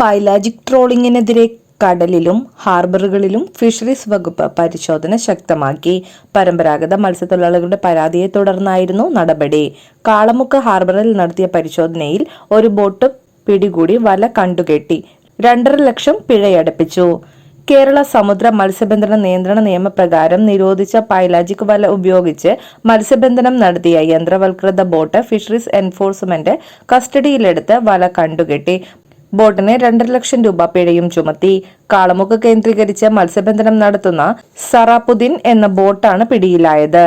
പൈലാജിക് ട്രോളിങ്ങിനെതിരെ കടലിലും ഹാർബറുകളിലും ഫിഷറീസ് വകുപ്പ് പരിശോധന ശക്തമാക്കി. പരമ്പരാഗത മത്സ്യത്തൊഴിലാളികളുടെ പരാതിയെ തുടർന്നായിരുന്നു നടപടി. കാളമുക്ക് ഹാർബറിൽ നടത്തിയ പരിശോധനയിൽ ഒരു ബോട്ട് പിടികൂടി വല കണ്ടുകെട്ടി രണ്ടര ലക്ഷം പിഴയടപ്പിച്ചു. കേരള സമുദ്ര മത്സ്യബന്ധന നിയന്ത്രണ നിയമപ്രകാരം നിരോധിച്ച പൈലാജിക് വല ഉപയോഗിച്ച് മത്സ്യബന്ധനം നടത്തിയ യന്ത്രവൽകൃത ബോട്ട് ഫിഷറീസ് എൻഫോഴ്സ്മെന്റ് കസ്റ്റഡിയിലെടുത്ത് വല കണ്ടുകെട്ടി. ബോട്ടിന് രണ്ടര ലക്ഷം രൂപ പിഴയും ചുമത്തി. കാളമുക്ക് കേന്ദ്രീകരിച്ച് മത്സ്യബന്ധനം നടത്തുന്ന സറാപ്പുദ്ദീൻ എന്ന ബോട്ടാണ് പിടിയിലായത്.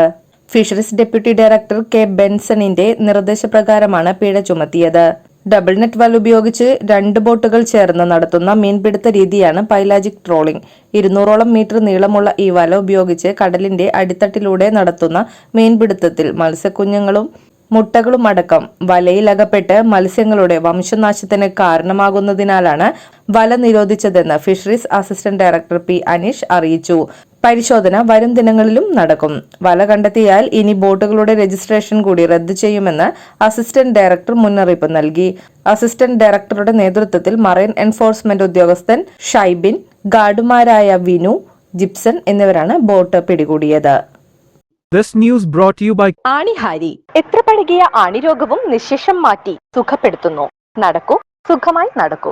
ഫിഷറീസ് ഡെപ്യൂട്ടി ഡയറക്ടർ കെ ബെൻസണിന്റെ നിർദ്ദേശപ്രകാരമാണ് പിഴ ചുമത്തിയത്. ഡബിൾ നെറ്റ് വല ഉപയോഗിച്ച് രണ്ട് ബോട്ടുകൾ ചേർന്ന് നടത്തുന്ന മീൻപിടുത്ത രീതിയാണ് പൈലാജിക് ട്രോളിംഗ്. ഇരുന്നൂറോളം മീറ്റർ നീളമുള്ള ഈ വല ഉപയോഗിച്ച് കടലിന്റെ അടിത്തട്ടിലൂടെ നടത്തുന്ന മീൻപിടുത്തത്തിൽ മത്സ്യക്കുഞ്ഞുങ്ങളും മുട്ടകളും അടക്കം വലയിലകപ്പെട്ട് മത്സ്യങ്ങളുടെ വംശനാശത്തിന് കാരണമാകുന്നതിനാലാണ് വല നിരോധിച്ചതെന്ന് fisheries assistant director P Aneesh അറിയിച്ചു. പരിശോധന വരും ദിനങ്ങളിലും നടക്കും. വല കണ്ടെത്തിയാൽ ഇനി ബോട്ടുകളുടെ രജിസ്ട്രേഷൻ കൂടി റദ്ദു ചെയ്യുമെന്ന് അസിസ്റ്റന്റ് ഡയറക്ടർ മുന്നറിയിപ്പ് നൽകി. അസിസ്റ്റന്റ് ഡയറക്ടറുടെ നേതൃത്വത്തിൽ മറൈൻ എൻഫോഴ്സ്മെന്റ് ഉദ്യോഗസ്ഥൻ ഷൈബിൻ ഗാർഡുമാരായ വിനു ജിപ്സൺ എന്നിവരാണ് ബോട്ട് പിടികൂടിയത്. News brought to you by ആണിഹാരി. എത്ര പഴകിയ ആണിരോഗവും നിശേഷം മാറ്റി സുഖപ്പെടുത്തുന്നു. നടക്കൂ സുഖമായി നടക്കൂ.